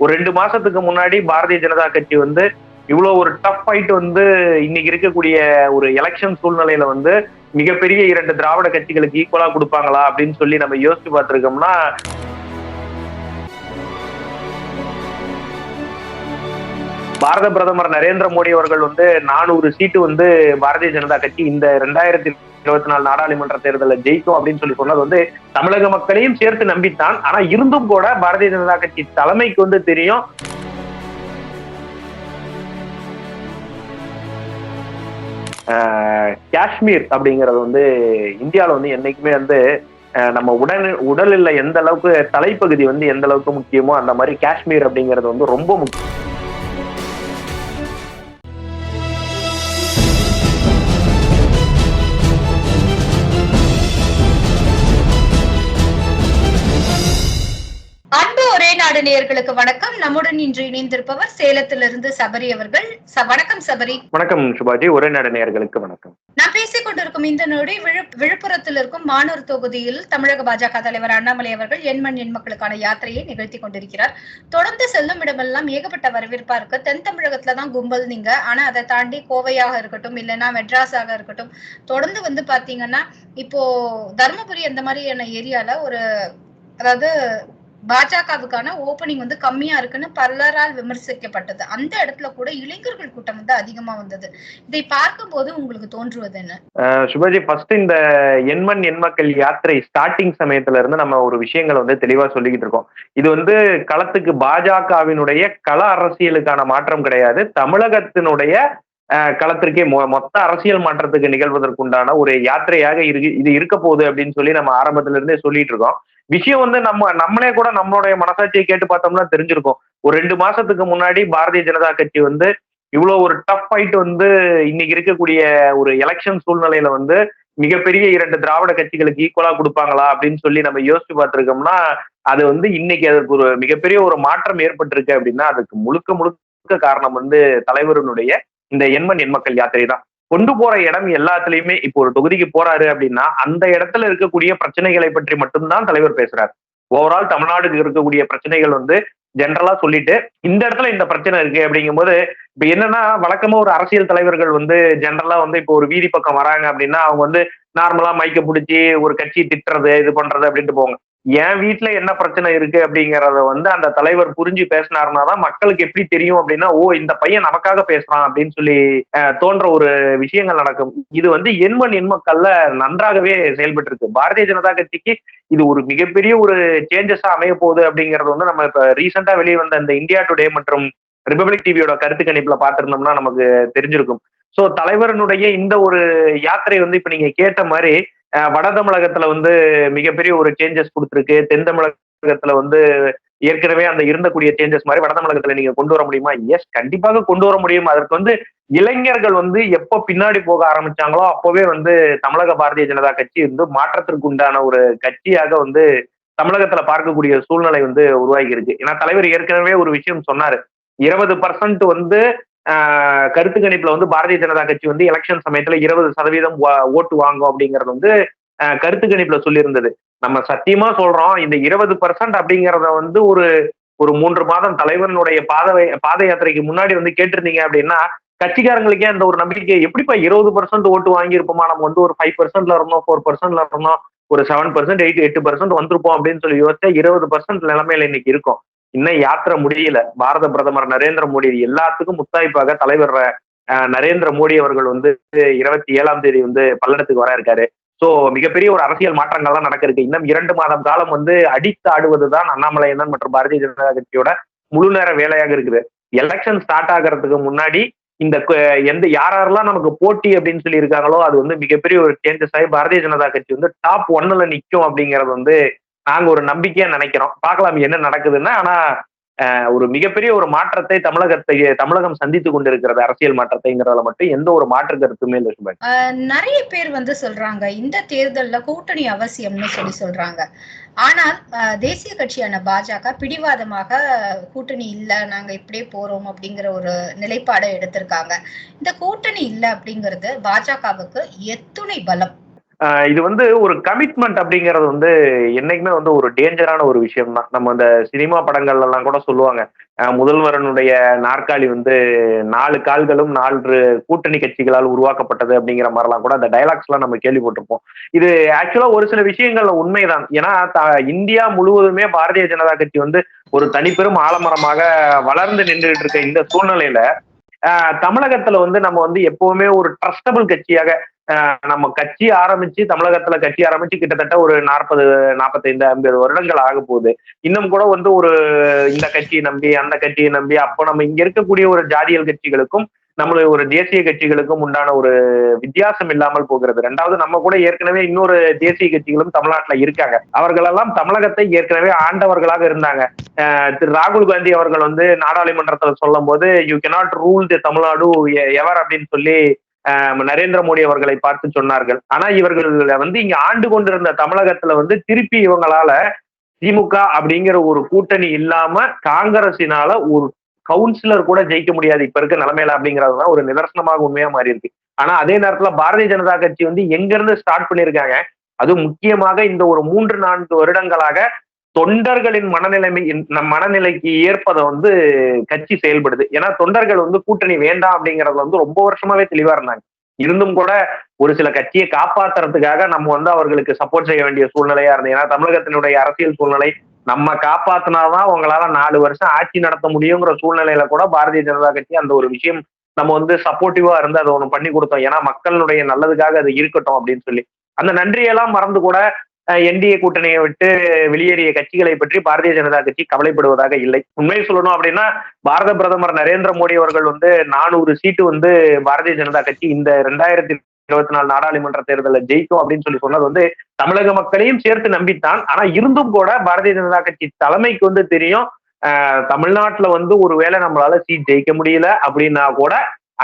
ஒரு ரெண்டு மாசத்துக்கு முன்னாடி பாரதிய ஜனதா கட்சி வந்து இவ்வளவு ஒரு டஃப் ஃபைட் வந்து இன்னைக்கு இருக்கக்கூடிய ஒரு எலெக்ஷன் சூழ்நிலையில வந்து மிகப்பெரிய இரண்டு திராவிட கட்சிகளுக்கு ஈக்குவலா கொடுப்பாங்களா அப்படின்னு சொல்லி நம்ம யோசிச்சு பார்த்துருக்கோம்னா பாரத பிரதமர் நரேந்திர மோடி அவர்கள் வந்து நானூறு சீட்டு வந்து பாரதிய ஜனதா கட்சி இந்த ரெண்டாயிரத்தி இருபத்தி நாலு நாடாளுமன்ற தேர்தலில் ஜெயிக்கும் அப்படின்னு சொல்லி சொன்னது வந்து தமிழக மக்களையும் சேர்த்து நம்பித்தான். ஆனா இருந்தும் கூட பாரதிய ஜனதா கட்சி தலைமைக்கு வந்து தெரியும். காஷ்மீர் அப்படிங்கிறது வந்து இந்தியாவில் வந்து என்னைக்குமே வந்து நம்ம உடல் உடலில் எந்த அளவுக்கு தலைப்பகுதி வந்து எந்த அளவுக்கு முக்கியமோ அந்த மாதிரி காஷ்மீர் அப்படிங்கிறது வந்து ரொம்ப முக்கியம். நாடு நேயர்களுக்கு வணக்கம். நம்முடன் இன்று இணைந்திருப்பவர் சேலத்திலிருந்து சபரி அவர்கள். வணக்கம் சபரி. வணக்கம் சுபாஜி. ஒரே நாடு நேயர்களுக்கு வணக்கம். நான் பேசிக் கொண்டிருக்கும் இந்த நொடி விழு- விழுப்புரத்தில் இருக்கும் மானூர் தொகுதியில் தமிழக பாஜக தலைவர் அண்ணாமலை அவர்கள் எண்மண் எண் மக்களுக்கான யாத்திரையை நிகழ்த்தி கொண்டிருக்கிறார். தொடர்ந்து செல்லும் இடமெல்லாம் ஏகப்பட்ட வரவேற்பா இருக்கு. தென் தமிழகத்துல தான் கும்பல் நீங்க. ஆனா அதை தாண்டி கோவையாக இருக்கட்டும் இல்லைன்னா மெட்ராஸாக இருக்கட்டும் தொடர்ந்து வந்து பாத்தீங்கன்னா இப்போ தருமபுரி அந்த மாதிரியான ஏரியால ஒரு அதாவது பாஜகவுக்கான ஓபனிங் வந்து கம்மியா இருக்குன்னு பலரால் விமர்சிக்கப்பட்டது. அந்த இடத்துல கூட இளைஞர்கள் கூட்டம் வந்து அதிகமா வந்தது. இதை பார்க்கும்போது உங்களுக்கு தோன்றுவது என்ன? சுபாஜி ஃபர்ஸ்ட் இந்த எண்மண் எண்மக்கள் யாத்திரை ஸ்டார்டிங் சமயத்துல இருந்து நம்ம ஒரு விஷயங்களை வந்து தெளிவா சொல்லிக்கிட்டு இருக்கோம். இது வந்து களத்துக்கு பாஜகவினுடைய கள அரசியலுக்கான மாற்றம் கிடையாது. தமிழகத்தினுடைய களத்திற்கே மொ- மொத்த அரசியல் மாற்றத்துக்கு நிகழ்வதற்குண்டான ஒரு யாத்திரையாக இருக்கு இது இருக்க போகுது அப்படின்னு சொல்லி நம்ம ஆரம்பத்துல இருந்தே சொல்லிட்டு இருக்கோம். விஷயம் வந்து நம்ம நம்மளே கூட நம்மளுடைய மனசாட்சியை கேட்டு பார்த்தோம்னா தெரிஞ்சிருக்கும். ஒரு ரெண்டு மாசத்துக்கு முன்னாடி பாரதிய ஜனதா கட்சி வந்து இவ்வளவு ஒரு டஃப் ஃபைட் வந்து இன்னைக்கு இருக்கக்கூடிய ஒரு எலெக்ஷன் சூழ்நிலையில வந்து மிகப்பெரிய இரண்டு திராவிட கட்சிகளுக்கு ஈக்குவலா கொடுப்பாங்களா அப்படின்னு சொல்லி நம்ம யோசிச்சு பார்த்திருக்கோம்னா அது வந்து இன்னைக்கு அதுக்கு ஒரு மிகப்பெரிய ஒரு மாற்றம் ஏற்பட்டிருக்கு அப்படின்னா அதுக்கு முழுக்க முழுக்க காரணம் வந்து தலைவருடைய இந்த எண்மண் எண்மக்கள் யாத்திரை தான். கொண்டு போற இடம் எல்லாத்துலயுமே இப்போ ஒரு தொகுதிக்கு போறாரு அப்படின்னா அந்த இடத்துல இருக்கக்கூடிய பிரச்சனைகளை பற்றி மட்டும்தான் தலைவர் பேசுறாரு. ஓவரால் தமிழ்நாடுக்கு இருக்கக்கூடிய பிரச்சனைகள் வந்து ஜென்ரலா சொல்லிட்டு இந்த இடத்துல இந்த பிரச்சனை இருக்கு அப்படிங்கும்போது இப்ப என்னன்னா வழக்கமா ஒரு அரசியல் தலைவர்கள் வந்து ஜென்ரலா வந்து இப்போ ஒரு வீதி பக்கம் வராங்க அப்படின்னா அவங்க வந்து நார்மலா மைக்க பிடிச்சி ஒரு கட்சி திட்டுறது இது பண்றது அப்படின்ட்டு போவாங்க. என் வீட்டுல என்ன பிரச்சனை இருக்கு அப்படிங்கறத வந்து அந்த தலைவர் புரிஞ்சு பேசினாருன்னா தான் மக்களுக்கு எப்படி தெரியும் அப்படின்னா ஓ இந்த பையன் நமக்காக பேசுறான் அப்படின்னு சொல்லி தோன்ற ஒரு விஷயங்கள் நடக்கும். இது வந்து எண்மண் எண்மக்கள்ல நன்றாகவே செயல்பட்டு இருக்கு பாரதிய ஜனதா கட்சிக்கு இது ஒரு மிகப்பெரிய ஒரு சேஞ்சஸா அமைய போகுது அப்படிங்கறது வந்து நம்ம இப்ப ரீசெண்டா வெளியே வந்த இந்த இந்தியா டுடே மற்றும் ரிபப்ளிக் டிவியோட கருத்து கணிப்புல பாத்திருந்தோம்னா நமக்கு தெரிஞ்சிருக்கும். சோ தலைவரனுடைய இந்த ஒரு யாத்திரை வந்து இப்ப நீங்க கேட்ட மாதிரி வட தமிழகத்துல வந்து மிகப்பெரிய ஒரு சேஞ்சஸ் கொடுத்துருக்கு. தென் தமிழகத்துல வந்து ஏற்கனவே அந்த இருந்தக்கூடிய சேஞ்சஸ் மாதிரி வட தமிழகத்துல நீங்க கொண்டு வர முடியுமா? எஸ் கண்டிப்பாக கொண்டு வர முடியும். அதற்கு வந்து இளைஞர்கள் வந்து எப்போ பின்னாடி போக ஆரம்பிச்சாங்களோ அப்பவே வந்து தமிழக பாரதிய ஜனதா கட்சி வந்து மாற்றத்திற்கு உண்டான ஒரு கட்சியாக வந்து தமிழகத்துல பார்க்கக்கூடிய சூழ்நிலை வந்து உருவாகி இருக்கு. ஏன்னா தலைவர் ஏற்கனவே ஒரு விஷயம் சொன்னாரு. இருபது பர்சன்ட் வந்து கருத்து கணிப்புல வந்து பாரதிய ஜனதா கட்சி வந்து எலெக்ஷன் சமயத்துல இருபது சதவீதம் வா- ஓட்டு வாங்கும் அப்படிங்கறது வந்து கருத்து கணிப்புல சொல்லியிருந்தது. நம்ம சத்தியமா சொல்றோம் இந்த இருபது பர்சன்ட் அப்படிங்கறத வந்து ஒரு ஒரு மூன்று மாதம் தலைவனுடைய பாத பாத யாத்திரைக்கு முன்னாடி வந்து கேட்டிருந்தீங்க அப்படின்னா கட்சிக்காரங்களுக்கே அந்த ஒரு நம்பிக்கை எப்படிப்பா இருபது பர்சன்ட் ஓட்டு வாங்கியிருப்போமா? நம்ம வந்து ஒரு ஃபைவ் பர்சன்ட்ல இருந்தோம் ஃபோர் பர்சன்ட்ல இருந்தோம் ஒரு செவன் பர்சன்ட் எயிட் எட்டு பர்சன்ட் வந்திருப்போம் அப்படின்னு சொல்லி யோசிச்சா இருபது பர்சன்ட் நிலைமையில இன்னைக்கு இருக்கும். இன்னும் யாத்திரை முடியல. பாரத பிரதமர் நரேந்திர மோடி எல்லாத்துக்கும் முத்தாய்ப்பாக தலைவர் நரேந்திர மோடி அவர்கள் வந்து இருபத்தி ஏழாம் தேதி வந்து பல்லடத்துக்கு வர இருக்காரு. சோ மிகப்பெரிய ஒரு அரசியல் மாற்றங்கள்லாம் நடக்க இருக்கு இன்னும் இரண்டு மாதம் காலம் வந்து அடித்து ஆடுவதுதான் அண்ணாமலை அண்ணன் மற்றும் பாரதிய ஜனதா கட்சியோட முழு நேர வேலையாக இருக்குது. எலெக்ஷன் ஸ்டார்ட் ஆகிறதுக்கு முன்னாடி இந்த எந்த யாரெல்லாம் நமக்கு போட்டி அப்படின்னு சொல்லி இருக்காங்களோ அது வந்து மிகப்பெரிய ஒரு சேஞ்சஸ் ஆகி பாரதிய ஜனதா கட்சி வந்து டாப் ஒன்னுல நிற்கும் அப்படிங்கறது வந்து நாங்க ஒரு நம்பிக்கையா நினைக்கிறோம். பார்க்கலாம் என்ன நடக்குதுன்னா. ஆனா ஒரு மிகப்பெரிய ஒரு மாற்றத்தை தமிழகத்தை தமிழகம் சந்தித்து கொண்டிருக்கிறது அரசியல் மாற்றத்தைங்கிறதுல மட்டும் எந்த ஒரு மாற்று கருத்துமே இல்லை சுபாஷ். நிறைய பேர் வந்து சொல்றாங்க இந்த தேர்தல்ல கூட்டணி அவசியம்னு சொல்லி சொல்றாங்க. ஆனால் தேசிய கட்சியான பாஜக பிடிவாதமாக கூட்டணி இல்ல நாங்க இப்படியே போறோம் அப்படிங்கிற ஒரு நிலைப்பாடை எடுத்திருக்காங்க. இந்த கூட்டணி இல்ல அப்படிங்கிறது பாஜகவுக்கு எத்துணை பலம். இது வந்து ஒரு கமிட்மெண்ட் அப்படிங்கிறது வந்து என்னைக்குமே வந்து ஒரு டேஞ்சரான ஒரு விஷயம் தான் நம்ம இந்த சினிமா படங்கள்ல எல்லாம் கூட சொல்லுவாங்க. முதல்வரனுடைய நாற்காலி வந்து நாலு கால்களும் நாலு கூட்டணி கட்சிகளால் உருவாக்கப்பட்டது அப்படிங்கிற மாதிரிலாம் கூட அந்த டைலாக்ஸ் எல்லாம் நம்ம கேள்விப்பட்டிருப்போம். இது ஆக்சுவலா ஒரு சில விஷயங்கள்ல உண்மைதான். ஏன்னா த- இந்தியா முழுவதுமே பாரதிய ஜனதா கட்சி வந்து ஒரு தனிப்பெரும் ஆலமரமாக வளர்ந்து நின்றுட்டு இருக்க இந்த சூழ்நிலையில ஆஹ் தமிழகத்துல வந்து நம்ம வந்து எப்பவுமே ஒரு ட்ரஸ்டபிள் கட்சியாக நம்ம கட்சி ஆரம்பிச்சு தமிழகத்துல கட்சி ஆரம்பிச்சு கிட்டத்தட்ட ஒரு நாற்பது நாற்பத்தைந்து ஐம்பது வருடங்கள் ஆக போகுது. இன்னும் கூட வந்து ஒரு இந்த கட்சியை நம்பி அந்த கட்சியை நம்பி அப்போ நம்ம இங்க இருக்கக்கூடிய ஒரு ஜாதியல் கட்சிகளுக்கும் நம்மளுடைய ஒரு தேசிய கட்சிகளுக்கும் உண்டான ஒரு வித்தியாசம் இல்லாமல் போகிறது. ரெண்டாவது நம்ம கூட ஏற்கனவே இன்னொரு தேசிய கட்சிகளும் தமிழ்நாட்டுல இருக்காங்க. அவர்களெல்லாம் தமிழகத்தை ஏற்கனவே ஆண்டவர்களாக இருந்தாங்க. திரு ராகுல் காந்தி அவர்கள் வந்து நாடாளுமன்றத்துல சொல்லும் போது you cannot rule the Tamil Nadu ever அப்படின்னு சொல்லி நரேந்திர மோடி அவர்களை பார்த்து சொன்னார்கள். ஆனா இவர்கள் வந்து இங்க ஆண்டு கொண்டிருந்த தமிழகத்துல வந்து திருப்பி இவங்களால திமுக அப்படிங்கிற ஒரு கூட்டணி இல்லாம காங்கிரசினால ஒரு கவுன்சிலர் கூட ஜெயிக்க முடியாது இப்ப இருக்க நிலைமையில அப்படிங்கறதுதான் ஒரு நிதர்சனமாக உண்மையா மாறி இருக்கு ஆனா அதே நேரத்துல பாரதிய ஜனதா கட்சி வந்து எங்க இருந்து ஸ்டார்ட் பண்ணிருக்காங்க அது முக்கியமாக இந்த ஒரு மூன்று நான்கு வருடங்களாக தொண்டர்களின் மனநிலைமை நம் மனநிலைக்கு ஏற்பதை வந்து கட்சி செயல்படுது. ஏன்னா தொண்டர்கள் வந்து கூட்டணி வேண்டாம் அப்படிங்கறது வந்து ரொம்ப வருஷமாவே தெளிவா இருந்தாங்க. இருந்தும் கூட ஒரு சில கட்சியை காப்பாத்துறதுக்காக நம்ம வந்து அவர்களுக்கு சப்போர்ட் செய்ய வேண்டிய சூழ்நிலையா இருந்தது. ஏன்னா தமிழகத்தினுடைய அரசியல் சூழ்நிலை நம்ம காப்பாத்தினாதான் உங்களால நாலு வருஷம் ஆட்சி நடத்த முடியுங்கிற சூழ்நிலையில கூட பாரதிய ஜனதா கட்சி அந்த ஒரு விஷயம் நம்ம வந்து சப்போர்ட்டிவா இருந்து அதை ஒண்ணு பண்ணி கொடுத்தோம். ஏன்னா மக்களுடைய நல்லதுக்காக அது இருக்கட்டும் அப்படின்னு சொல்லி. அந்த நன்றியெல்லாம் மறந்து கூட என்டிஏ கூட்டணியை விட்டு வெளியேறிய கட்சிகளை பற்றி பாரதிய ஜனதா கட்சி கவலைப்படுவதாக இல்லை. உண்மையை சொல்லணும் அப்படின்னா பாரத பிரதமர் நரேந்திர மோடி அவர்கள் வந்து நானூறு சீட்டு வந்து பாரதிய ஜனதா கட்சி இந்த ரெண்டாயிரத்தி இருபத்தி நாலு நாடாளுமன்ற தேர்தலில் ஜெயிக்கும் அப்படின்னு சொல்லி சொன்னது வந்து தமிழக மக்களையும் சேர்த்து நம்பித்தான். ஆனா இருந்தும் கூட பாரதிய ஜனதா கட்சி தலைமைக்கு வந்து தெரியும் தமிழ்நாட்டுல வந்து ஒருவேளை நம்மளால சீட் ஜெயிக்க முடியல அப்படின்னா கூட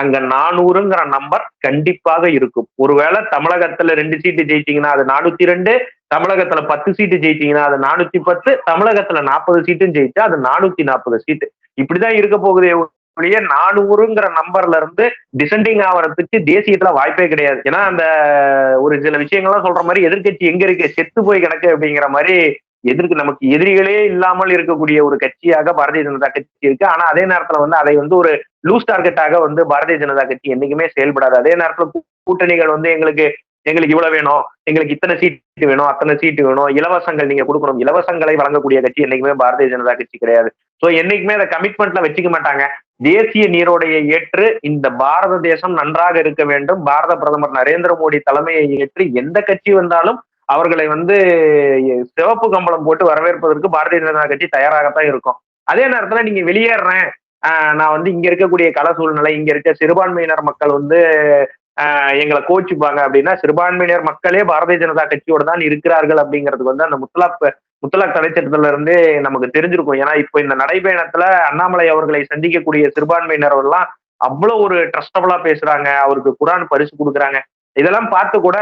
அங்க நானூறுங்கிற நம்பர் கண்டிப்பாக இருக்கும். ஒருவேளை தமிழகத்துல ரெண்டு சீட்டு ஜெயிச்சிங்கன்னா அது நானூத்தி ரெண்டு தமிழகத்துல பத்து சீட்டு ஜெயிச்சீங்கன்னா அது நானூத்தி பத்து தமிழகத்துல நாற்பது சீட்டும் ஜெயிச்சா அது நானூத்தி நாற்பது சீட்டு. இப்படிதான் இருக்க போகுதே ஒழிய நானூறுங்கிற நம்பர்ல இருந்து டிசெண்டிங் ஆகிறதுக்கு தேசியத்துல வாய்ப்பே கிடையாது. ஏன்னா அந்த ஒரு சில விஷயங்கள்லாம் சொல்ற மாதிரி எதிர்க்கட்சி எங்க இருக்கு? செத்து போய் கிடக்கு அப்படிங்கிற மாதிரி எதிர்க்கு நமக்கு எதிரிகளே இல்லாமல் இருக்கக்கூடிய ஒரு கட்சியாக பாரதிய ஜனதா கட்சி இருக்கு. ஆனா அதே நேரத்துல வந்து அதை வந்து ஒரு லூஸ் டார்கெட்டாக வந்து பாரதிய ஜனதா கட்சி என்னைக்குமே செயல்படாது. அதே நேரத்துல கூட்டணிகள் வந்து எங்களுக்கு எங்களுக்கு இவ்வளவு வேணும் எங்களுக்கு இத்தனை சீட்டு வேணும் அத்தனை சீட்டு வேணும் இலவசங்கள் நீங்க கொடுக்கணும். இலவசங்களை வழங்கக்கூடிய கட்சி என்னைக்குமே பாரதிய ஜனதா கட்சி கிடையாது. சோ என்னைக்குமே அதை கமிட்மெண்ட்ல வச்சுக்க மாட்டாங்க. தேசிய நீரோடையை ஏற்று இந்த பாரத தேசம் நன்றாக இருக்க வேண்டும். பாரத பிரதமர் நரேந்திர மோடி தலைமையை ஏற்று எந்த கட்சி வந்தாலும் அவர்களை வந்து சிவப்பு கம்பளம் போட்டு வரவேற்பதற்கு பாரதிய ஜனதா கட்சி தயாராகத்தான் இருக்கும். அதே நேரத்துல நீங்க வெளியேறேன். நான் வந்து இங்க இருக்கக்கூடிய கல சூழ்நிலை இங்க இருக்க சிறுபான்மையினர் மக்கள் வந்து எங்களை கோச்சுப்பாங்க அப்படின்னா சிறுபான்மையினர் மக்களே பாரதிய ஜனதா கட்சியோட தான் இருக்கிறார்கள் அப்படிங்கிறதுக்கு வந்து அந்த முத்தலாக் முத்தலாக் தடைச்சட்டத்துல இருந்து நமக்கு தெரிஞ்சிருக்கும். ஏன்னா இப்போ இந்த நடைபயணத்துல அண்ணாமலை அவர்களை சந்திக்கக்கூடிய சிறுபான்மையினரெல்லாம் அவ்வளவு ஒரு ட்ரஸ்டபுளா பேசுறாங்க. அவருக்கு குரான் பரிசு கொடுக்குறாங்க. இதெல்லாம் பார்த்து கூட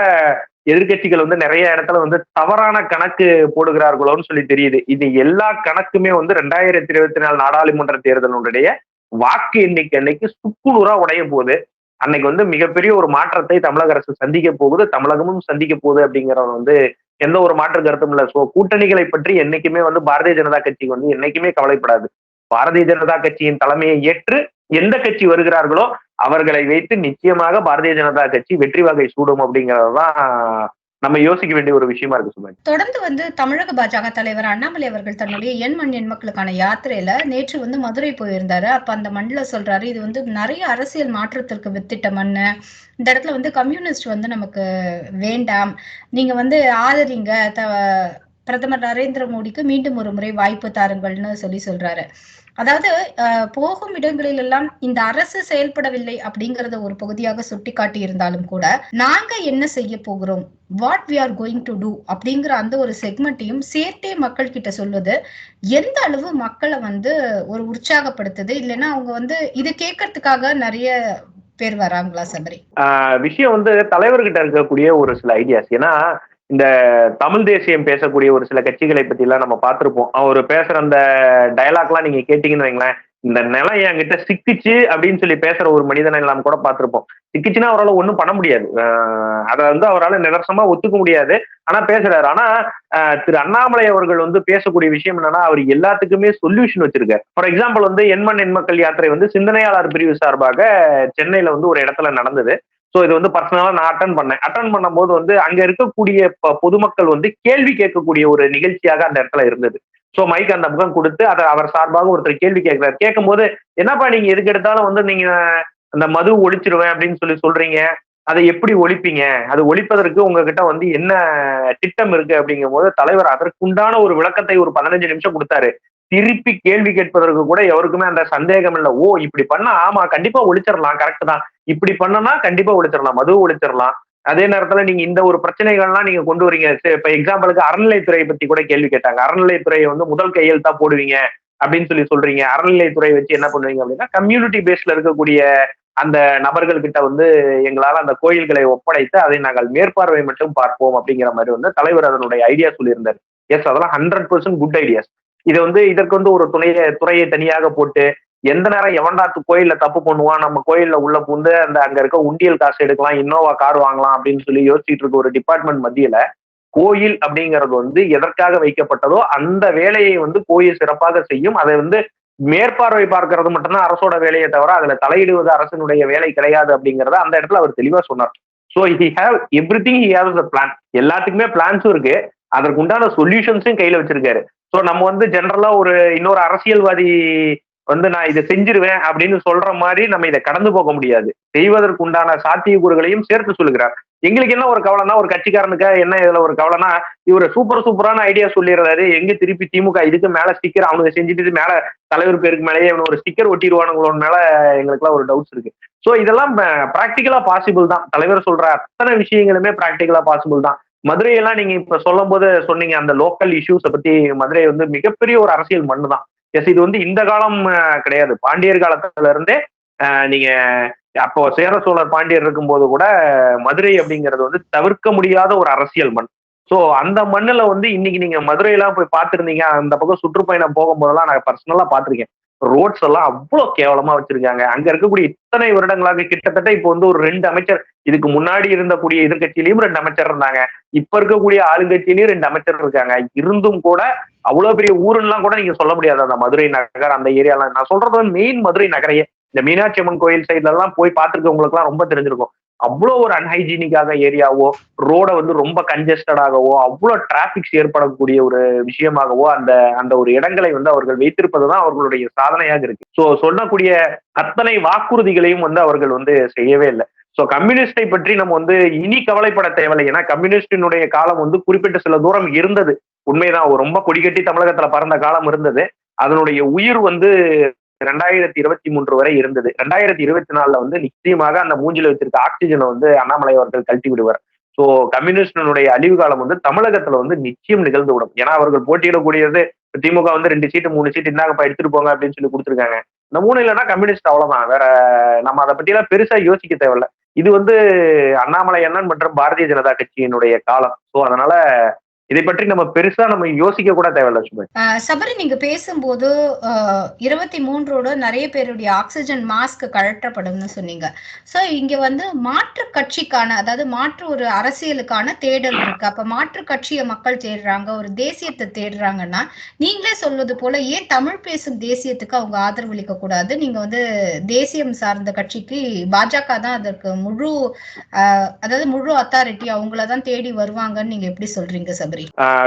எதிர்கட்சிகள் வந்து நிறைய இடத்துல வந்து தவறான கணக்கு போடுகிறார்களோன்னு சொல்லி தெரியுது. இது எல்லா கணக்குமே வந்து ரெண்டாயிரத்தி இருபத்தி நாலு நாடாளுமன்ற தேர்தலுடைய வாக்கு எண்ணிக்கை அன்னைக்கு சுக்குநூறா உடைய போகுது அன்னைக்கு வந்து மிகப்பெரிய ஒரு மாற்றத்தை தமிழக அரசு சந்திக்க போகுது. தமிழகமும் சந்திக்க போகுது அப்படிங்கிறத வந்து எந்த ஒரு மாற்று கருத்தும் இல்லை. ஸோ கூட்டணிகளை பற்றி என்னைக்குமே வந்து பாரதிய ஜனதா கட்சிக்கு வந்து என்னைக்குமே கவலைப்படாது. பாரதிய ஜனதா கட்சியின் தலைமையை ஏற்று எந்த கட்சி வருகிறார்களோ அவர்களை வைத்து நிச்சயமாக பாரதிய ஜனதா கட்சி வெற்றி வகை சூடும் அப்படிங்கறதுதான் நம்ம யோசிக்க வேண்டிய ஒரு விஷயமா இருக்கு சுமன் தொடர்ந்து வந்து தமிழக பாஜக தலைவர் அண்ணாமலை அவர்கள் தன்னுடைய எண் மண் எண் மக்களுக்கான யாத்திரையில நேற்று வந்து மதுரை போயிருந்தாரு. அப்ப அந்த மண்ணில் சொல்றாரு இது வந்து நிறைய அரசியல் மாற்றத்திற்கு வித்திட்ட மண்ணு. இந்த இடத்துல வந்து கம்யூனிஸ்ட் வந்து நமக்கு வேண்டாம். நீங்க வந்து ஆதரிங்க. த பிரதமர் நரேந்திர மோடிக்கு மீண்டும் ஒரு முறை வாய்ப்பு தாருங்கள்னு சொல்லி சொல்றாரு. அதாவது போகும் இடங்களில் எல்லாம் இந்த அரசு செயல்படவில்லை அப்படிங்கறத ஒரு பகுதியாக சுட்டிக்காட்டி இருந்தாலும் கூட நாங்க என்ன செய்ய போகிறோம்? What we are going to do அப்படிங்கிற அந்த ஒரு செக்மெண்ட்டையும் சேர்த்தே மக்கள் கிட்ட சொல்வது எந்த அளவு மக்களை வந்து ஒரு உற்சாகப்படுத்துது? இல்லைன்னா அவங்க வந்து இது கேட்கறதுக்காக நிறைய பேர் வராங்களா சபரி? விஷயம் வந்து தலைவர்கிட்ட இருக்கக்கூடிய ஒரு சில ஐடியாஸ் ஏன்னா இந்த தமிழ் தேசியம் பேசக்கூடிய ஒரு சில கட்சிகளை பத்தி எல்லாம் நம்ம பார்த்திருப்போம். அவர் பேசுற அந்த டயலாக்லாம் நீங்க கேட்டீங்கன்னு வைங்களேன் இந்த நிலம் என்கிட்ட சிக்கிச்சு அப்படின்னு சொல்லி பேசுற ஒரு மனிதனை எல்லாம் கூட பார்த்திருப்போம். சிக்கிச்சுன்னா அவரால் ஒன்றும் பண்ண முடியாது. அதை வந்து அவரால் நிதர்சனமா ஒத்துக்க முடியாது. ஆனா பேசுறாரு. ஆனா திரு அண்ணாமலை அவர்கள் வந்து பேசக்கூடிய விஷயம் என்னன்னா அவர் எல்லாத்துக்குமே சொல்யூஷன் வச்சிருக்காரு. ஃபார் எக்ஸாம்பிள் வந்து எண்மண் எண்மக்கள் யாத்திரை வந்து சிந்தனையாளர் பிரிவு சார்பாக சென்னையில வந்து ஒரு இடத்துல நடந்தது. ஸோ இது வந்து பர்சனலாக நான் அட்டன் பண்ணேன். அட்டன் பண்ணும்போது வந்து அங்க இருக்கக்கூடிய பொதுமக்கள் வந்து கேள்வி கேட்கக்கூடிய ஒரு நிகழ்ச்சியாக அந்த இடத்துல இருந்தது. ஸோ மைக் அந்த முகம் கொடுத்து அதை அவர் சார்பாக ஒருத்தர் கேள்வி கேட்கிறார். கேட்கும்போது என்னப்பா நீங்க எதுக்கு எடுத்தாலும் வந்து நீங்க அந்த மது ஒழிச்சிருவேன் அப்படின்னு சொல்லி சொல்றீங்க. அதை எப்படி ஒழிப்பீங்க? அது ஒழிப்பதற்கு உங்ககிட்ட வந்து என்ன திட்டம் இருக்கு அப்படிங்கும் போது தலைவர் அதற்குண்டான ஒரு விளக்கத்தை ஒரு பதினஞ்சு நிமிஷம் கொடுத்தாரு. திருப்பி கேள்வி கேட்பதற்கு கூட எவருக்குமே அந்த சந்தேகம் இல்லை. ஓ இப்படி பண்ணா ஆமா கண்டிப்பா ஒழிச்சிடலாம் கரெக்ட் தான். இப்படி பண்ணனா கண்டிப்பா ஒழிச்சிடலாம் மது ஒழிச்சிடலாம். அதே நேரத்துல நீங்க இந்த ஒரு பிரச்சனைகள்லாம் நீங்க கொண்டு வரீங்க. இப்ப எக்ஸாம்பிளுக்கு அறநிலைத்துறை பத்தி கூட கேள்வி கேட்டாங்க. அறநிலைத்துறையை வந்து முதல் கையெழுத்தா போடுவீங்க அப்படின்னு சொல்லி சொல்றீங்க. அறநிலைத்துறை வச்சு என்ன பண்ணுவீங்க அப்படின்னா கம்யூனிட்டி பேஸ்ல இருக்கக்கூடிய அந்த நபர்கள் கிட்ட வந்து எங்களால் அந்த கோயில்களை ஒப்படைத்து அதை நாங்கள் மேற்பார்வை மட்டும் பார்ப்போம் அப்படிங்கிற மாதிரி வந்து தலைவர் அதனுடைய ஐடியா சொல்லியிருந்தார். எஸ் அதெல்லாம் ஹண்ட்ரட் பர்சன்ட் குட் ஐடியாஸ் இது வந்து இதற்கு வந்து ஒரு துணையை துறையை தனியாக போட்டு எந்த நேரம் எவன்டாத்து கோயில்ல தப்பு பண்ணுவான் நம்ம கோயில்ல உள்ள புந்து அந்த அங்க இருக்க உண்டியல் காசு எடுக்கலாம் இன்னோவா கார் வாங்கலாம் அப்படின்னு சொல்லி யோசிச்சுட்டு இருக்க ஒரு டிபார்ட்மெண்ட் மத்தியில கோயில் அப்படிங்கிறது வந்து எதற்காக வைக்கப்பட்டதோ அந்த வேலையை வந்து கோயில் சிறப்பாக செய்யும். அதை வந்து மேற்பார்வை பார்க்கறது மட்டும்தான் அரசோட வேலையை தவிர அதுல தலையிடுவது அரசனுடைய வேலை கிடையாது அப்படிங்கறத அந்த இடத்துல அவர் தெளிவா சொன்னார். So he have everything he have plan எல்லாத்துக்குமே பிளான்ஸும் இருக்கு. அதற்கு உண்டான சொல்யூஷன்ஸும் கையில வச்சிருக்காரு. ஸோ நம்ம வந்து ஜென்ரலா ஒரு இன்னொரு அரசியல்வாதி வந்து நான் இதை செஞ்சிருவேன் அப்படின்னு சொல்ற மாதிரி நம்ம இதை கடந்து போக முடியாது. செய்வதற்கு உண்டான சாத்தியக்கூறுகளையும் சேர்த்து சொல்லுகிறார். எங்களுக்கு என்ன ஒரு கவலைனா ஒரு கட்சிக்காரனுக்கு என்ன இதுல ஒரு கவலைனா இவர் சூப்பர் சூப்பரான ஐடியா சொல்லிடுறாரு. எங்க திருப்பி திமுக இதுக்கு மேல ஸ்டிக்கர் அவனுக்கு செஞ்சுட்டு மேல தலைவர் பேருக்கு மேலேயே ஒரு ஸ்டிக்கர் ஒட்டிடுவானுங்களோன்னு மேல எங்களுக்குலாம் ஒரு டவுட்ஸ் இருக்கு. ஸோ இதெல்லாம் ப்ராக்டிக்கலா பாசிபிள் தான். தலைவர் சொல்ற அத்தனை விஷயங்களுமே ப்ராக்டிக்கலா பாசிபிள் தான். மதுரையெல்லாம் நீங்க இப்ப சொல்லும் போது சொன்னீங்க அந்த லோக்கல் இஷ்யூஸை பத்தி மதுரை வந்து மிகப்பெரிய ஒரு அரசியல் மண்ணு தான் எஸ் இது வந்து இந்த காலம் கிடையாது. பாண்டியர் காலத்துல இருந்தே நீங்க அப்போ சேர சோழர் பாண்டியர் இருக்கும்போது கூட மதுரை அப்படிங்கிறது வந்து தவிர்க்க முடியாத ஒரு அரசியல் மண். ஸோ அந்த மண்ணில் வந்து இன்னைக்கு நீங்க மதுரையெல்லாம் போய் பார்த்துருந்தீங்க அந்த பக்கம் சுற்றுப்பயணம் போகும்போதெல்லாம் நான் பர்சனலாக பார்த்துருக்கேன். ரோட்ஸ் எல்லாம் அவ்வளோ கேவலமா வச்சிருக்காங்க. அங்க இருக்கக்கூடிய இத்தனை வருடங்களாக கிட்டத்தட்ட இப்போ வந்து ஒரு ரெண்டு அமைச்சர் இதுக்கு முன்னாடி இருந்தக்கூடிய எதிர்கட்சியிலையும் ரெண்டு அமைச்சர் இருந்தாங்க. இப்ப இருக்கக்கூடிய ஆளுங்கட்சியிலயும் ரெண்டு அமைச்சர் இருக்காங்க. இருந்தும் கூட அவ்வளவு பெரிய ஊருலாம் கூட நீங்க சொல்ல முடியாது. அந்த மதுரை நகர் அந்த ஏரியாலாம். நான் சொல்றது மெயின் மதுரை நகரையே. இந்த மீனாட்சி அம்மன் கோயில் சைட்ல எல்லாம் போய் பார்த்துருக்கவங்களுக்கு எல்லாம் ரொம்ப தெரிஞ்சிருக்கும். அவ்வளோ ஒரு அன்ஹைஜீனிக்காக ஏரியாவோ ரோட வந்து ரொம்ப கன்ஜஸ்டடாகவோ அவ்வளோ டிராபிக்ஸ் ஏற்படக்கூடிய ஒரு விஷயமாகவோ அந்த அந்த ஒரு இடங்களை வந்து அவர்கள் வைத்திருப்பது தான் அவர்களுடைய சாதனையாக இருக்கு. ஸோ சொல்லக்கூடிய அத்தனை வாக்குறுதிகளையும் வந்து அவர்கள் வந்து செய்யவே இல்லை. ஸோ கம்யூனிஸ்டை பற்றி நம்ம வந்து இனி கவலைப்பட தேவையில்லை. ஏன்னா கம்யூனிஸ்டினுடைய காலம் வந்து குறிப்பிட்ட சில தூரம் இருந்தது. உண்மைதான் ரொம்ப கொடிகட்டி தமிழகத்துல பறந்த காலம் இருந்தது. அதனுடைய உயிர் வந்து ரெண்டாயிரத்தி இருபத்தி மூன்று வரை இருந்தது. ரெண்டாயிரத்தி இருபத்தி நாலுல வந்து நிச்சயமாக அந்த மூஞ்சில வச்சிருக்க ஆக்சிஜனை வந்து அண்ணாமலை அவர்கள் கழட்டி விடுவார். ஸோ கம்யூனிஸ்டனுடைய அழிவு காலம் வந்து தமிழகத்துல வந்து நிச்சயம் நிகழ்ந்து விடும் ஏன்னா அவர்கள் போட்டியிடக்கூடியது திமுக வந்து ரெண்டு சீட்டு மூணு சீட்டு இந்தாங்கப்பா எடுத்துட்டு போங்க அப்படின்னு சொல்லி கொடுத்துருக்காங்க. இந்த மூணு இல்லைன்னா கம்யூனிஸ்ட் அவ்வளவுதான். வேற நம்ம அதை பத்தி எல்லாம் பெருசா யோசிக்க தேவையில்ல. இது வந்து அண்ணாமலை அண்ணன் மற்றும் பாரதிய ஜனதா கட்சியினுடைய காலம். ஸோ அதனால இதை பற்றி நம்ம பெருசா நம்ம யோசிக்க கூட தேவையில்ல சுபன் சபரி நீங்க பேசும்போது ஆஹ் இருபத்தி மூன்றோட நிறைய பேருடைய ஆக்சிஜன் மாஸ்க் கழற்றப்படும்னு சொன்னீங்க. சோ இங்க வந்து மாற்று கட்சிக்கான அதாவது மாற்று ஒரு அரசியலுக்கான தேடல் இருக்கு. அப்ப மாற்று கட்சியை மக்கள் தேடுறாங்க ஒரு தேசியத்தை தேடுறாங்கன்னா நீங்களே சொல்வது போல ஏன் தமிழ் பேசும் தேசியத்துக்கு அவங்க ஆதரவு அளிக்க கூடாது நீங்க வந்து தேசியம் சார்ந்த கட்சிக்கு பாஜக தான் அதற்கு முழு ஆஹ் அதாவது முழு அத்தாரிட்டி அவங்களதான் தேடி வருவாங்கன்னு நீங்க எப்படி சொல்றீங்க சபரி?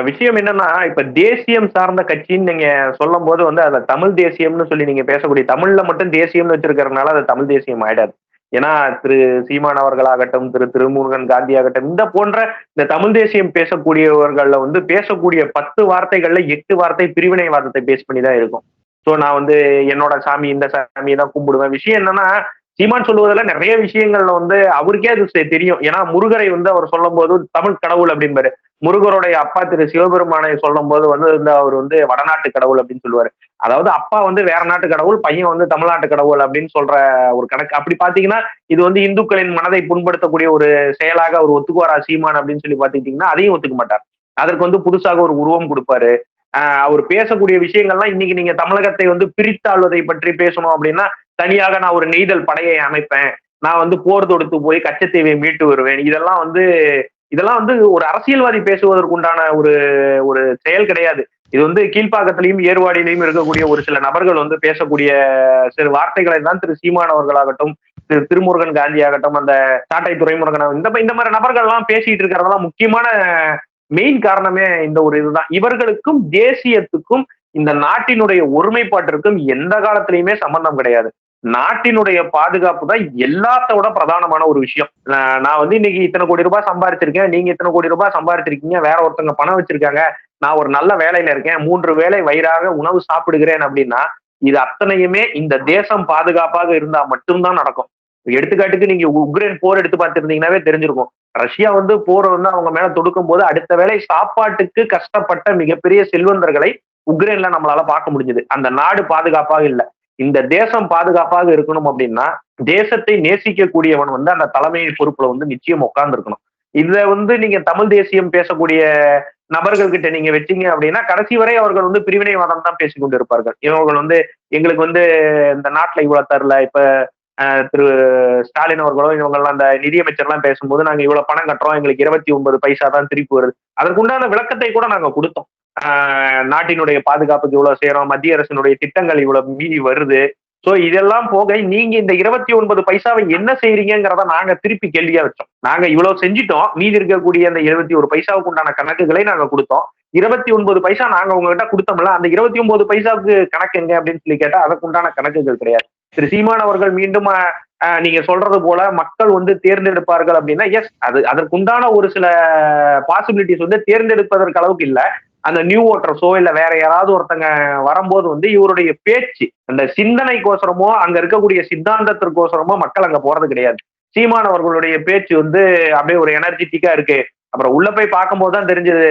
விஷயம் என்னன்னா இப்ப தேசியம் சார்ந்த கட்சின்னு நீங்க சொல்லும் போது வந்து அதை தமிழ் தேசியம்னு சொல்லி நீங்க பேசக்கூடிய தமிழ்ல மட்டும் தேசியம்னு வச்சிருக்கிறதுனால அது தமிழ் தேசியம் ஆயிடாது. ஏன்னா திரு சீமான் அவர்களாகட்டும் திரு திருமுருகன் காந்தி ஆகட்டும் இந்த போன்ற இந்த தமிழ் தேசியம் பேசக்கூடியவர்கள்ல வந்து பேசக்கூடிய பத்து வார்த்தைகள்ல எட்டு வார்த்தை பிரிவினைவாதத்தை பேஸ் பண்ணி தான் இருக்கும். ஸோ நான் வந்து என்னோட சாமி இந்த சாமியை தான் கும்பிடுவேன். விஷயம் என்னன்னா சீமான் சொல்லுவதில் நிறைய விஷயங்கள்ல வந்து அவருக்கே அது தெரியும். ஏன்னா முருகரை வந்து அவர் சொல்லும் போது தமிழ் கடவுள் அப்படின்பாரு முருகருடைய அப்பா திரு சிவபெருமானை சொல்லும் போது வந்து இந்த அவர் வந்து வடநாட்டு கடவுள் அப்படின்னு சொல்லுவாரு. அதாவது அப்பா வந்து வேற நாட்டு கடவுள் பையன் வந்து தமிழ்நாட்டு கடவுள் அப்படின்னு சொல்ற ஒரு கணக்கு. அப்படி பாத்தீங்கன்னா இது வந்து இந்துக்களின் மனதை புண்படுத்தக்கூடிய ஒரு செயலாக அவர் ஒத்துக்குவாரா சீமான் அப்படின்னு சொல்லி பாத்துக்கிட்டீங்கன்னா அதையும் ஒத்துக்க மாட்டார். அதற்கு வந்து புதுசாக ஒரு உருவம் கொடுப்பாரு. அவர் பேசக்கூடிய விஷயங்கள்லாம் இன்னைக்கு நீங்க தமிழகத்தை வந்து பிரித்தாள்வதை பற்றி பேசணும் அப்படின்னா தனியாக நான் ஒரு நெய்தல் படையை அமைப்பேன். நான் வந்து போர் தொடுத்து போய் கச்சத்தீவை மீட்டு வருவேன். இதெல்லாம் வந்து இதெல்லாம் வந்து ஒரு அரசியல்வாதி பேசுவதற்குண்டான ஒரு ஒரு செயல் கிடையாது. இது வந்து கீழ்ப்பாக்கத்திலையும் ஏர்வாடியிலையும் இருக்கக்கூடிய ஒரு சில நபர்கள் வந்து பேசக்கூடிய சில வார்த்தைகளை தான் திரு சீமான் அவர்களாகட்டும் திரு திருமுருகன் காந்தி ஆகட்டும் அந்த சாட்டை துறைமுருகன் இந்த இந்த மாதிரி நபர்கள் எல்லாம் பேசிட்டு இருக்கிறதெல்லாம் முக்கியமான மெயின் காரணமே இந்த ஒரு இதுதான். இவர்களுக்கும் தேசியத்துக்கும் இந்த நாட்டினுடைய ஒருமைப்பாட்டிற்கும் எந்த காலத்திலயுமே சம்பந்தம் கிடையாது. நாட்டினுடைய பாதுகாப்பு தான் எல்லாத்தோட பிரதானமான ஒரு விஷயம். நான் வந்து இன்னைக்கு இத்தனை கோடி ரூபாய் சம்பாரிச்சிருக்கேன் நீங்க இத்தனை கோடி ரூபாய் சம்பாரிச்சிருக்கீங்க வேற ஒருத்தவங்க பணம் வச்சிருக்காங்க நான் ஒரு நல்ல வேலையில இருக்கேன் மூன்று வேலை வயிறாக உணவு சாப்பிடுகிறேன் அப்படின்னா இது அத்தனையுமே இந்த தேசம் பாதுகாப்பாக இருந்தா மட்டும்தான் நடக்கும். எடுத்துக்காட்டுக்கு நீங்க உக்ரைன் போர் எடுத்து பார்த்திருந்தீங்கன்னாவே தெரிஞ்சிருக்கும். ரஷ்யா வந்து போர் வந்து அவங்க மேல தொடுக்கும் போது அடுத்த வேளை சாப்பாட்டுக்கு கஷ்டப்பட்ட மிகப்பெரிய செல்வந்தர்களை உக்ரைன்ல நம்மளால பார்க்க முடிஞ்சது. அந்த நாடு பாதுகாப்பாக இல்லை. இந்த தேசம் பாதுகாப்பாக இருக்கணும் அப்படின்னா தேசத்தை நேசிக்கக்கூடியவன் வந்து அந்த தலைமை பொறுப்புல வந்து நிச்சயம் உட்கார்ந்து இருக்கணும் இதை வந்து நீங்க தமிழ் தேசியம் பேசக்கூடிய நபர்கள் கிட்ட நீங்க வச்சீங்க அப்படின்னா கடைசி வரை அவர்கள் வந்து பிரிவினைவாதம் தான் பேசிக்கொண்டு இருப்பார்கள் இவர்கள் வந்து எங்களுக்கு வந்து இந்த நாட்டுல இவ்வளவு தரல இப்ப திரு ஸ்டாலின் அவர்களும் இவங்கெல்லாம் அந்த நிதியமைச்சர்லாம் பேசும்போது நாங்க இவ்வளவு பணம் கட்டுறோம் எங்களுக்கு இருபத்தி ஒன்பது பைசா தான் திருப்பி வருது. அதற்குண்டான விளக்கத்தை கூட நாங்க கொடுத்தோம். நாட்டினுடைய பாதுகாப்புக்கு இவ்வளவு செய்யறோம் மத்திய அரசினுடைய திட்டங்கள் இவ்வளவு மீதி வருது. சோ இதெல்லாம் போக நீங்க இந்த இருபத்தி ஒன்பது பைசாவை என்ன செய்யறீங்கிறத நாங்க திருப்பி கேள்வியா வச்சோம். நாங்க இவ்வளவு செஞ்சிட்டோம். மீதி இருக்கக்கூடிய அந்த இருபத்தி ஒரு பைசாவுக்கு உண்டான கணக்குகளை நாங்க கொடுத்தோம். இருபத்தி ஒன்பது பைசா நாங்க உங்ககிட்ட கொடுத்தோம்ல அந்த இருபத்தி ஒன்பது பைசாவுக்கு கணக்கு எங்க அப்படின்னு சொல்லி கேட்டா அதற்குண்டான கணக்குகள் கிடையாது. திரு சீமான் அவர்கள் மீண்டும் நீங்க சொல்றது போல மக்கள் வந்து தேர்ந்தெடுப்பார்கள் அப்படின்னா எஸ் அது அதற்குண்டான ஒரு சில பாசிபிலிட்டிஸ் வந்து தேர்ந்தெடுப்பதற்கு அளவுக்கு இல்ல. அந்த நியூ ஓட்டர்ஸோ இல்ல வேற யாராவது ஒருத்தங்க வரும்போது வந்து இவருடைய பேச்சு அந்த சிந்தனைக்கோசரமோ அங்க இருக்கக்கூடிய சித்தாந்தத்திற்கோசரமோ மக்கள் அங்க போறது கிடையாது. சீமான் அவர்களுடைய பேச்சு வந்து அப்படியே ஒரு எனர்ஜெட்டிக்கா இருக்கு. அப்புறம் உள்ள போய் பார்க்கும்போது தான் தெரிஞ்சது.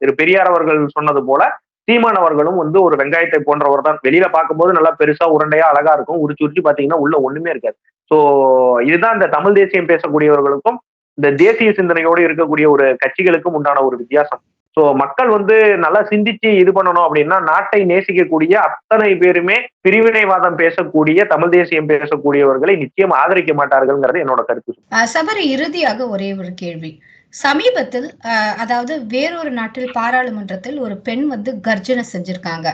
திரு பெரியார் அவர்கள் சொன்னது போல சீமான் அவர்களும் வந்து ஒரு வெங்காயத்தை போன்றவர் தான். வெளியில பார்க்கும்போது நல்லா பெருசா உருண்டையா அழகா இருக்கும். உரிச்சு உரிச்சு பாத்தீங்கன்னா உள்ள ஒண்ணுமே இருக்காது. சோ இதுதான் இந்த தமிழ் தேசியம் பேசக்கூடியவர்களுக்கும் இந்த தேசிய சிந்தனையோடு இருக்கக்கூடிய ஒரு கட்சிகளுக்கும் உண்டான ஒரு வித்தியாசம். சோ மக்கள் வந்து நல்லா சிந்திச்சு இது பண்ணணும் அப்படின்னா நாட்டை நேசிக்கக்கூடிய அத்தனை பேருமே பிரிவினைவாதம் பேசக்கூடிய தமிழ் தேசியம் பேசக்கூடியவர்களை நிச்சயம் ஆதரிக்க மாட்டார்கள்ங்கிறது என்னோட கருத்து. சபரி இறுதியாக ஒரே ஒரு கேள்வி. சமீபத்தில் அதாவது வேறொரு நாட்டில் பாராளுமன்றத்தில் ஒரு பெண் வந்து கர்ஜனை செஞ்சிருக்காங்க.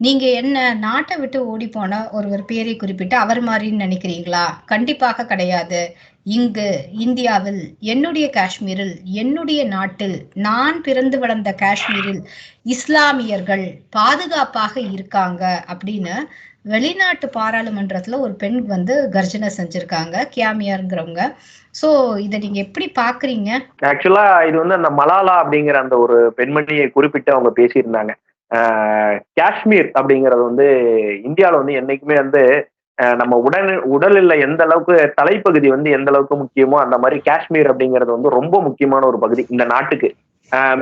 நீங்க என்ன நாட்டை விட்டு ஓடி போன ஒருவர் பேரை குறிப்பிட்டு அவர் மாதிரின்னு நினைக்கிறீங்களா? கண்டிப்பாக கிடையாது. இங்கு இந்தியாவில் என்னுடைய காஷ்மீரில் என்னுடைய நாட்டில் நான் பிறந்து வளர்ந்த காஷ்மீரில் இஸ்லாமியர்கள் பாதுகாப்பாக இருக்காங்க அப்படின்னு வெளிநாட்டு பாராளுமன்றத்துல ஒரு பெண் வந்து கர்ஜனை செஞ்சிருக்காங்க கியாமியாருங்கிறவங்க. சோ இத நீங்க எப்படி பாக்குறீங்க? ஆக்சுவலா இது வந்து அந்த மலாலா அப்படிங்கிற அந்த ஒரு பெண்மணியை குறிப்பிட்டு அவங்க பேசியிருந்தாங்க. காஷ்மீர் அப்படிங்கிறது வந்து இந்தியாவில் வந்து என்னைக்குமே வந்து நம்ம உடல் உடலில் எந்த அளவுக்கு தலைப்பகுதி வந்து எந்த அளவுக்கு முக்கியமோ அந்த மாதிரி காஷ்மீர் அப்படிங்கிறது வந்து ரொம்ப முக்கியமான ஒரு பகுதி இந்த நாட்டுக்கு.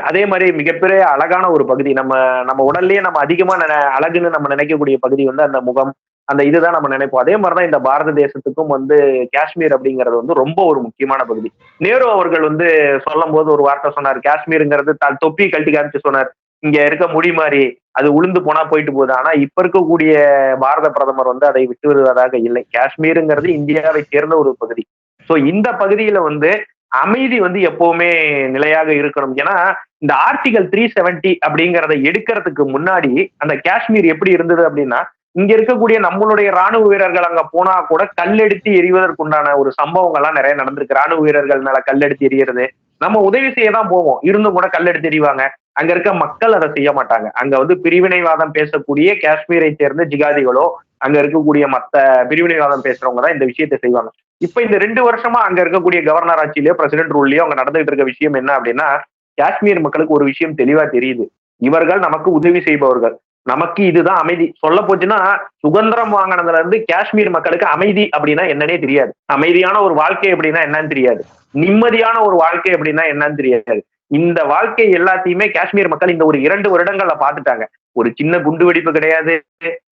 அதே மாதிரி மிகப்பெரிய அழகான ஒரு பகுதி நம்ம நம்ம உடல்லயே நம்ம அதிகமா அழகுன்னு நம்ம நினைக்கக்கூடிய பகுதி வந்து அந்த முகம் அந்த இதுதான் நம்ம நினைப்போம். அதே மாதிரிதான் இந்த பாரத தேசத்துக்கும் வந்து காஷ்மீர் அப்படிங்கிறது வந்து ரொம்ப ஒரு முக்கியமான பகுதி. நேரு அவர்கள் வந்து சொல்லும் போது ஒரு வார்த்தை சொன்னார். காஷ்மீருங்கிறது தான் தொப்பி கழட்டி காமிச்சு சொன்னார். இங்க இருக்க முடி மாதிரி அது உளுந்து போனா போயிட்டு போகுது. ஆனா இப்ப இருக்கக்கூடிய பாரத பிரதமர் வந்து அதை விட்டு வருவதாக இல்லை. காஷ்மீருங்கிறது இந்தியாவை சேர்ந்த ஒரு பகுதி. சோ இந்த பகுதியில வந்து அமைதி வந்து எப்பவுமே நிலையாக இருக்கணும். ஏன்னா இந்த ஆர்டிகல் த்ரீ செவன்டி அப்படிங்கிறத எடுக்கிறதுக்கு முன்னாடி அந்த காஷ்மீர் எப்படி இருந்தது அப்படின்னா இங்க இருக்கக்கூடிய நம்மளுடைய ராணுவ வீரர்கள் அங்க போனா கூட கல்லெடுத்து எரிவதற்குண்டான ஒரு சம்பவங்கள்லாம் நிறைய நடந்திருக்கு. ராணுவ வீரர்கள் மேல கல்லெடுத்து எரியறது நம்ம உதவி செய்ய தான் போவோம். இருந்தும் கூட கல்லெடுத்து எறிவாங்க. அங்க இருக்க மக்கள் அதை செய்ய மாட்டாங்க. அங்க வந்து பிரிவினைவாதம் பேசக்கூடிய காஷ்மீரை சேர்ந்த ஜிகாதிகளோ அங்க இருக்கக்கூடிய மத்த பிரிவினைவாதம் பேசுறவங்க தான் இந்த விஷயத்தை செய்வாங்க. இப்ப இந்த ரெண்டு வருஷமா அங்க இருக்கக்கூடிய கவர்னர் ஆட்சியிலயோ பிரசிடென்ட் ரூல்லயோ அங்க நடந்துகிட்டு இருக்க விஷயம் என்ன அப்படின்னா காஷ்மீர் மக்களுக்கு ஒரு விஷயம் தெளிவா தெரியுது. இவர்கள் நமக்கு உதவி செய்பவர்கள். நமக்கு இதுதான் அமைதி. சொல்ல போச்சுன்னா சுதந்திரம் வாங்கினதுல இருந்து காஷ்மீர் மக்களுக்கு அமைதி அப்படின்னா என்னன்னே தெரியாது. அமைதியான ஒரு வாழ்க்கை அப்படின்னா என்னன்னு தெரியாது. நிம்மதியான ஒரு வாழ்க்கை அப்படின்னா என்னன்னு தெரியாது. இந்த வாழ்க்கை எல்லாத்தையுமே காஷ்மீர் மக்கள் இந்த ஒரு இரண்டு வருடங்கள்ல பாத்துட்டாங்க ஒரு சின்ன குண்டு வெடிப்பு கிடையாது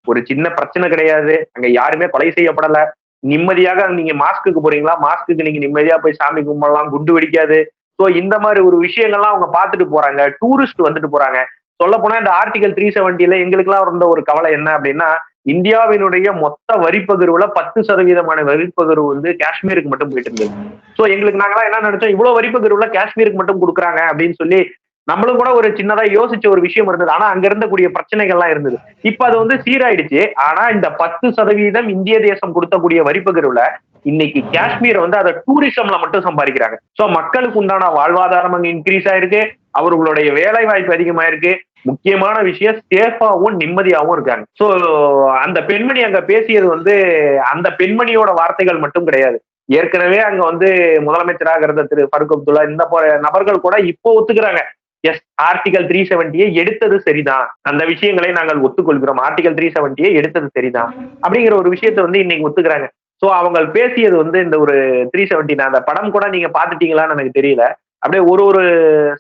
ஒரு சின்ன பிரச்சனை கிடையாது அங்க யாருமே கொலை செய்யப்படல. நிம்மதியாக நீங்க மாஸ்க்குக்கு போறீங்களா? மாஸ்க்குக்கு நீங்க நிம்மதியா போய் சாமி கும்பிடலாம் குண்டு வெடிக்காது. ஸோ இந்த மாதிரி ஒரு விஷயங்கள்லாம் அவங்க பார்த்துட்டு போறாங்க. டூரிஸ்ட் வந்துட்டு போறாங்க. சொல்ல போனா இந்த ஆர்டிகல் த்ரீ செவன்டில எங்களுக்குலாம் இருந்த ஒரு கவலை என்ன அப்படின்னா இந்தியாவினுடைய மொத்த வரிப்பகிர்வுல பத்து சதவீதமான வரிப்பகிர்வு வந்து காஷ்மீருக்கு மட்டும் போயிட்டு இருந்தது. சோ எங்களுக்கு நாங்களாம் என்ன நினைச்சோம்? இவ்வளவு வரிப்பகிர்வுல காஷ்மீருக்கு மட்டும் கொடுக்குறாங்க அப்படின்னு சொல்லி நம்மளும் கூட ஒரு சின்னதா யோசிச்ச ஒரு விஷயம் இருந்தது. ஆனா அங்க இருந்தக்கூடிய பிரச்சனைகள்லாம் இருந்தது. இப்ப அது வந்து சீராயிடுச்சு. ஆனா இந்த பத்து சதவீதம் இந்திய தேசம் கொடுத்தக்கூடிய வரிப்பகிர்வுல இன்னைக்கு காஷ்மீர் வந்து அதை டூரிசம்ல மட்டும் சம்பாதிக்கிறாங்க. சோ மக்களுக்கு உண்டான வாழ்வாதாரம் அங்க இன்க்ரீஸ் ஆயிருக்கு. அவர்களுடைய வேலை வாய்ப்பு அதிகமாயிருக்கு. முக்கியமான விஷயம் சேஃபாவும் நிம்மதியாகவும் இருக்காங்க. சோ அந்த பெண்மணி அங்க பேசியது வந்து அந்த பெண்மணியோட வார்த்தைகள் மட்டும் கிடையாது. ஏற்கனவே அங்க வந்து முதலமைச்சராக இருந்த திரு ஃபருக் அப்துல்லா இந்த போற நபர்கள் கூட இப்போ ஒத்துக்கிறாங்க. எஸ் ஆர்டிகல் த்ரீ செவன்டியை எடுத்தது சரிதான். அந்த விஷயங்களை நாங்கள் ஒத்துக்கொள்கிறோம். ஆர்டிகல் த்ரீ செவன்டியை எடுத்தது சரிதான். அப்படிங்கிற ஒரு விஷயத்த வந்து இன்னைக்கு ஒத்துக்கிறாங்க. சோ அவங்க பேசியது வந்து இந்த ஒரு த்ரீ செவன்டி அந்த படம் கூட நீங்க பாத்துட்டீங்களான்னு எனக்கு தெரியல. அப்படியே ஒரு ஒரு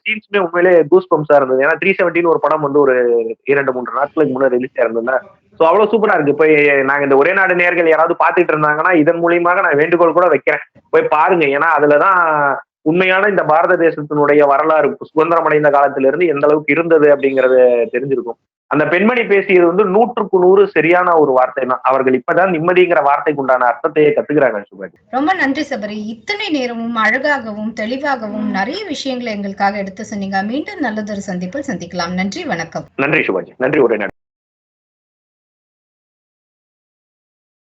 சீன்ஸுமே உண்மையிலே கூஸ் பம்ஸா இருந்தது. ஏன்னா த்ரீ செவன்டின்னு ஒரு படம் வந்து ஒரு இரண்டு மூன்று நாட்களுக்கு முன்னாடி ரிலீஸ் ஆயிருந்ததுல ஸோ அவ்வளவு சூப்பரா இருக்கு. போய் நாங்க இந்த ஒரே நாடு நேர்கள் யாராவது பாத்துட்டு இருந்தாங்கன்னா இதன் மூலியமாக நான் வேண்டுகோள் கூட வைக்கிறேன். போய் பாருங்க. ஏன்னா அதுலதான் உண்மையான இந்த பாரத தேசத்தினுடைய வரலாறு சுதந்திரம் அடைந்த காலத்திலிருந்து எந்த அளவுக்கு இருந்தது அப்படிங்கறது தெரிஞ்சிருக்கும். அந்த பெண்மணி பேசியது வந்து நூற்றுக்கு நூறு சரியான ஒரு வார்த்தை தான். அவர்கள் இப்பதான் நிம்மதிங்கிற வார்த்தைக்கு உண்டான அர்த்தத்தையே கத்துக்கிறாங்க சுபாஜி ரொம்ப நன்றி சபரி இத்தனை நேரமும் அழகாகவும் தெளிவாகவும் நிறைய விஷயங்களை எங்களுக்காக எடுத்து சொன்னீங்க. மீண்டும் நல்லதொரு சந்திப்பில் சந்திக்கலாம். நன்றி வணக்கம். நன்றி சுபாஜி நன்றி ஒரே நாடு